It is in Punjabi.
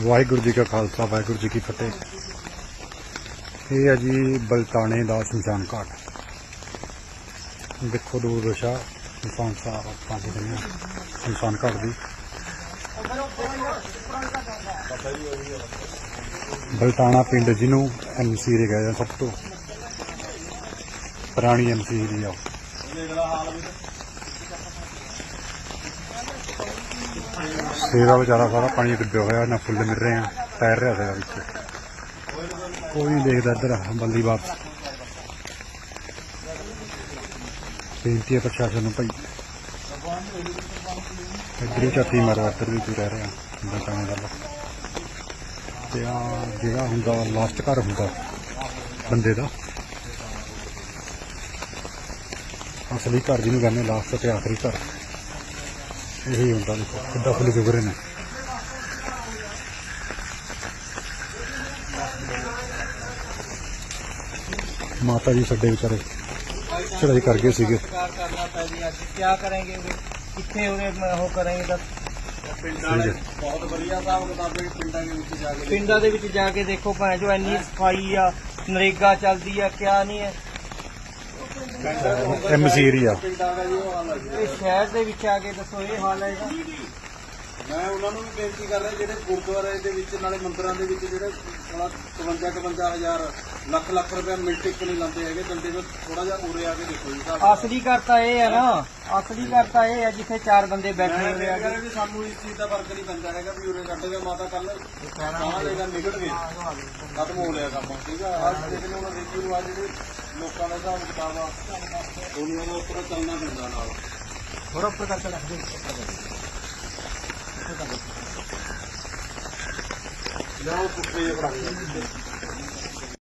ਵਾਹਿਗੁਰੂ ਜੀ ਕਾ ਖਾਲਸਾ, ਵਾਹਿਗੁਰੂ ਜੀ ਕੀ ਫਤਿਹ। ਇਹ ਹੈ ਜੀ ਬਲਟਾਣੇ ਦਾ ਸ਼ਮਸ਼ਾਨ ਘਾਟ। ਦੇਖੋ ਦੂਰ ਦਸ਼ਾ ਸ਼ਮਸ਼ਾਨ ਸਾਹਿਬ ਆਪਾਂ ਦੇ ਦਿੰਦੇ ਹਾਂ ਸ਼ਮਸ਼ਾਨ ਘਾਟ ਦੀ। ਬਲਤਾਣਾ ਪਿੰਡ ਜਿਹਨੂੰ ਐਮਸੀ ਰੇ ਕਹਿੰਦੇ ਆ ਸਭ ਤੋਂ। ਪੁਰਾਣੀ ਐਮਸੀ ਦੀ ਆ ਸੇਵਾ ਵਿਚਾਰਾ ਸਾਰਾ ਪਾਣੀ ਡੁੱਬਿਆ ਹੋਇਆ, ਨਾ ਫੁੱਲ ਮਿਲ ਰਹੇ ਆ, ਤੈਰ ਰਿਹਾ ਸੀਗਾ ਵਿੱਚ। ਕੋਈ ਨਹੀਂ ਦੇਖਦਾ ਇੱਧਰ, ਬੰਦੀ ਬਾਪ ਬੇਨਤੀ ਹੈ ਪ੍ਰਸ਼ਾਸਨ ਨੂੰ ਭਾਈ। ਇੱਧਰ ਹੀ ਝਾਤੀ ਇੱਧਰ ਵੀ ਕੋਈ ਰਹਿ ਰਿਹਾ ਬਤਾਉਣ ਗੱਲ ਤੇ ਆ ਜਿਹੜਾ ਹੁੰਦਾ ਲਾਸਟ ਘਰ ਹੁੰਦਾ, ਬੰਦੇ ਦਾ। ਅਸਲੀ ਘਰ ਜਿਹਨੂੰ ਕਹਿੰਦੇ ਲਾਸਟ ਤੇ ਆਖਰੀ ਘਰ। ਇਹੀ ਹੁੰਦਾ ਦੇਖੋ ਕਿੱਦਾਂ ਫੁੱਲ ਚੁਗ ਰਹੇ ਨੇ। ਮਾਤਾ ਜੀ ਸਾਡੇ ਵਿਚਾਰੇ ਚੜਾਈ ਕਰ ਗਏ ਸੀਗੇ। ਕਾਰ ਕਰਨਾ ਪੈ ਜੀ ਅੱਜ ਕੀ ਕਰਾਂਗੇ ਵੀ ਕਿੱਥੇ ਉਹਨੇ ਉਹ ਕਰਾਂਗੇ ਤਾਂ ਪਿੰਡਾਂ ਨੇ ਬਹੁਤ ਵਧੀਆ ਹਿਸਾਬ ਕਿਤਾਬ ਹੈ ਪਿੰਡਾਂ ਦੇ ਵਿੱਚ ਜਾ ਕੇ ਪਿੰਡਾਂ ਦੇ ਵਿੱਚ ਜਾ ਕੇ ਦੇਖੋ ਭਾਂ ਜੋ ਇੰਨੀ ਸਫ਼ਾਈ ਆ ਨਰੇਗਾ ਚੱਲਦੀ ਆ ਕਿਆ ਨਹੀਂ ਹੈ। ਐਮਸੀ ਏਰੀਆ ਪਿੰਡਾਂ ਦਾ ਜੀ ਉਹ ਹਾਲ ਹੈ ਇਹ ਸ਼ਹਿਰ ਦੇ ਵਿੱਚ ਆ ਕੇ ਦੱਸੋ ਇਹ ਹਾਲ ਹੈ ਇਹਦਾ ਮੈਂ ਉਹਨਾਂ ਨੂੰ ਵੀ ਬੇਨਤੀ ਕਰ ਰਿਹਾ ਜਿਹੜੇ ਗੁਰਦੁਆਰੇ ਦੇ ਵਿੱਚ ਨਾਲੇ ਮੰਦਿਰਾਂ ਦੇ ਵਿੱਚ ਜਿਹੜੇ ਸਾਲਾ 52 55 ਹਜ਼ਾਰ ਲੱਖ ਲੱਖ ਰੁਪਏ ਮਿੰਟ ਇੱਕ ਨਹੀਂ ਲਾਉਂਦੇ ਹੈਗੇ? ਬੰਦੇ ਨੂੰ ਥੋੜਾ ਜਿਹਾ ਉਰੇ ਆ ਕੇ ਦੇਖੋ ਜੀ ਸਾਹਿਬ ਅਸਲੀ ਘਰ ਤਾਂ ਇਹ ਹੈ ਨਾ। ਅਸਲੀ ਘਰ ਤਾਂ ਇਹ ਹੈ ਜਿੱਥੇ ਚਾਰ ਬੰਦੇ ਬੈਠੇ ਹੋਏ ਆ ਵੀ ਸਾਨੂੰ ਇਸ ਚੀਜ਼ ਦਾ ਫ਼ਰਕ ਨਹੀਂ ਪੈਂਦਾ ਹੈਗਾ ਵੀ ਉਰੇ ਕੱਢ ਕੇ ਮਾਤਾ ਕੱਲ ਸਾਹ ਲੈਗਾ ਨਿਕਲ ਗਏ। ਖਤਮ ਹੋ ਰਿਹਾ ਕੰਮ ਠੀਕ ਆ? ਅੱਜ ਦੇਖਨੇ ਉਹਨਾਂ ਰੀਤੀ ਰਿਵਾਜ ਜਿਹੜੇ ਲੋਕਾਂ ਦਾ ਹਿਸਾਬ ਕਿਤਾਬ ਆ। ਦੁਨੀਆ ਦਾ ਉੱਪਰ ਚੱਲਣਾ ਪੈਂਦਾ ਨਾਲ। ਥੋੜਾ ਉੱਪਰ ਕਰਕੇ ਰੱਖ ਦੇ। ਲਿਆਓ ਕੁੱਤੇ ਬਣਾ